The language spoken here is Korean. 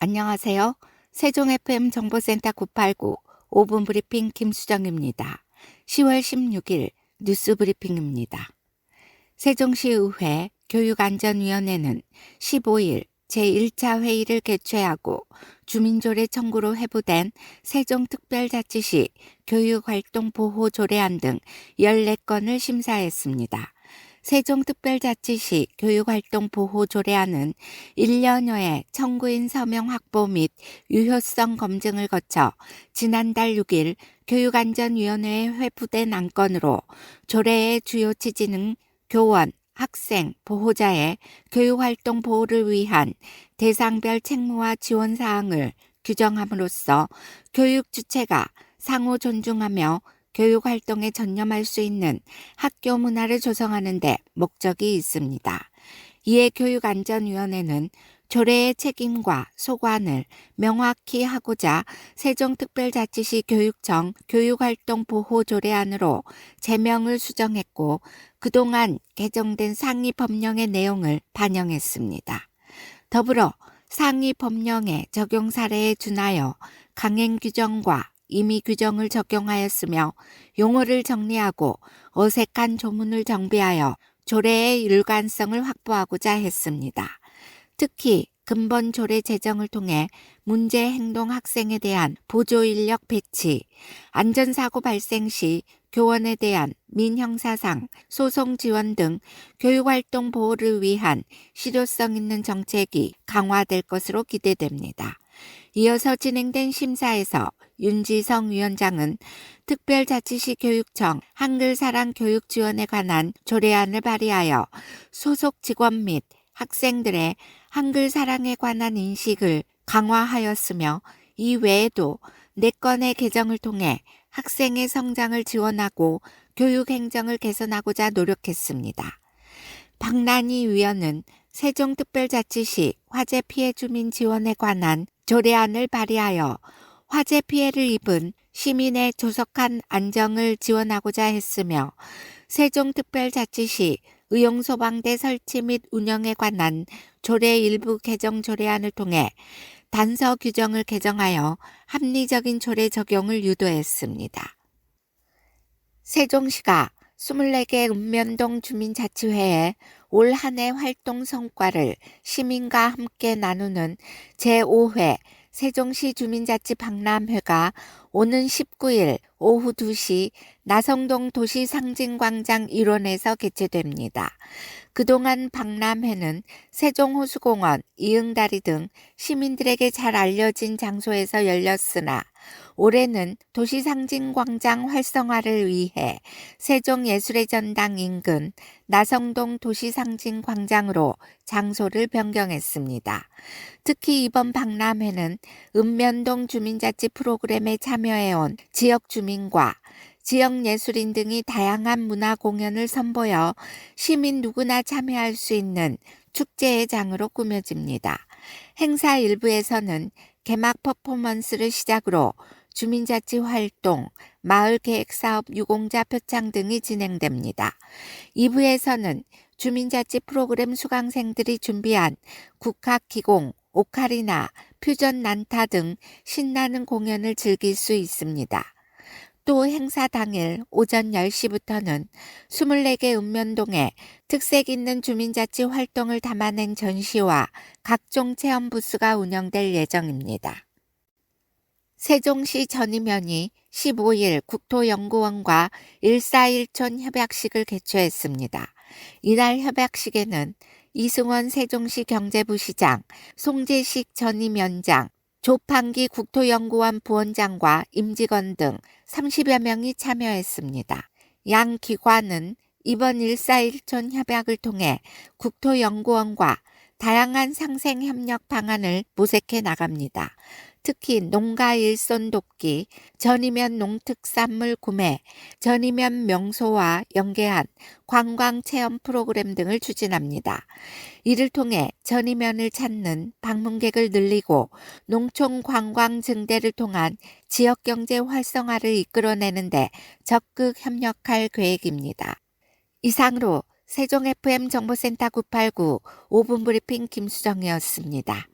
안녕하세요. 세종 FM 정보센터 989 5분 브리핑 김수정입니다. 10월 16일 뉴스 브리핑입니다. 세종시의회 교육안전위원회는 15일 제1차 회의를 개최하고 주민조례 청구로 회부된 세종특별자치시 교육활동보호조례안 등 14건을 심사했습니다. 세종특별자치시 교육활동 보호 조례안은 1년여의 청구인 서명 확보 및 유효성 검증을 거쳐 지난달 6일 교육안전위원회에 회부된 안건으로 조례의 주요 취지는 교원, 학생, 보호자의 교육활동 보호를 위한 대상별 책무와 지원 사항을 규정함으로써 교육 주체가 상호 존중하며 교육 활동에 전념할 수 있는 학교 문화를 조성하는 데 목적이 있습니다. 이에 교육안전위원회는 조례의 책임과 소관을 명확히 하고자 세종특별자치시 교육청 교육활동 보호 조례안으로 제명을 수정했고 그동안 개정된 상위 법령의 내용을 반영했습니다. 더불어 상위 법령의 적용 사례에 준하여 강행 규정과 임의 규정을 적용하였으며 용어를 정리하고 어색한 조문을 정비하여 조례의 일관성을 확보하고자 했습니다. 특히 근본 조례 제정을 통해 문제 행동 학생에 대한 보조 인력 배치, 안전사고 발생 시 교원에 대한 민형사상, 소송 지원 등 교육활동 보호를 위한 실효성 있는 정책이 강화될 것으로 기대됩니다. 이어서 진행된 심사에서 윤지성 위원장은 특별자치시 교육청 한글사랑 교육 지원에 관한 조례안을 발의하여 소속 직원 및 학생들의 한글 사랑에 관한 인식을 강화하였으며 이 외에도 네 건의 개정을 통해 학생의 성장을 지원하고 교육 행정을 개선하고자 노력했습니다. 박난희 위원은 세종특별자치시 화재 피해 주민 지원에 관한 조례안을 발의하여 화재 피해를 입은 시민의 조속한 안정을 지원하고자 했으며 세종특별자치시 의용소방대 설치 및 운영에 관한 조례 일부 개정 조례안을 통해 단서 규정을 개정하여 합리적인 조례 적용을 유도했습니다. 세종시가 24개 읍면동 주민자치회에 올 한 해 활동 성과를 시민과 함께 나누는 제5회 세종시 주민자치 박람회가 오는 19일 오후 2시 나성동 도시상징광장 일원에서 개최됩니다. 그동안 박람회는 세종호수공원, 이응다리 등 시민들에게 잘 알려진 장소에서 열렸으나 올해는 도시상징광장 활성화를 위해 세종예술의 전당 인근 나성동 도시상징광장으로 장소를 변경했습니다. 특히 이번 박람회는 읍면동 주민자치 프로그램에 참여해온 지역 주민과 지역 예술인 등이 다양한 문화 공연을 선보여 시민 누구나 참여할 수 있는 축제의 장으로 꾸며집니다. 행사 일부에서는 개막 퍼포먼스를 시작으로 주민자치 활동, 마을 계획 사업 유공자 표창 등이 진행됩니다. 2부에서는 주민자치 프로그램 수강생들이 준비한 국학기공, 오카리나, 퓨전 난타 등 신나는 공연을 즐길 수 있습니다. 또 행사 당일 오전 10시부터는 24개 읍면동에 특색 있는 주민자치 활동을 담아낸 전시와 각종 체험 부스가 운영될 예정입니다. 세종시 전임면이 15일 국토연구원과 141촌 협약식을 개최했습니다. 이날 협약식에는 이승원 세종시 경제부시장, 송재식 전임위원장, 조판기 국토연구원 부원장과 임직원 등 30여 명이 참여했습니다. 양 기관은 이번 141촌 협약을 통해 국토연구원과 다양한 상생 협력 방안을 모색해 나갑니다. 특히 농가 일손 돕기, 전이면 농특산물 구매, 전이면 명소와 연계한 관광 체험 프로그램 등을 추진합니다. 이를 통해 전이면을 찾는 방문객을 늘리고 농촌 관광 증대를 통한 지역 경제 활성화를 이끌어내는데 적극 협력할 계획입니다. 이상으로 세종 FM 정보센터 989 5분 브리핑 김수정이었습니다.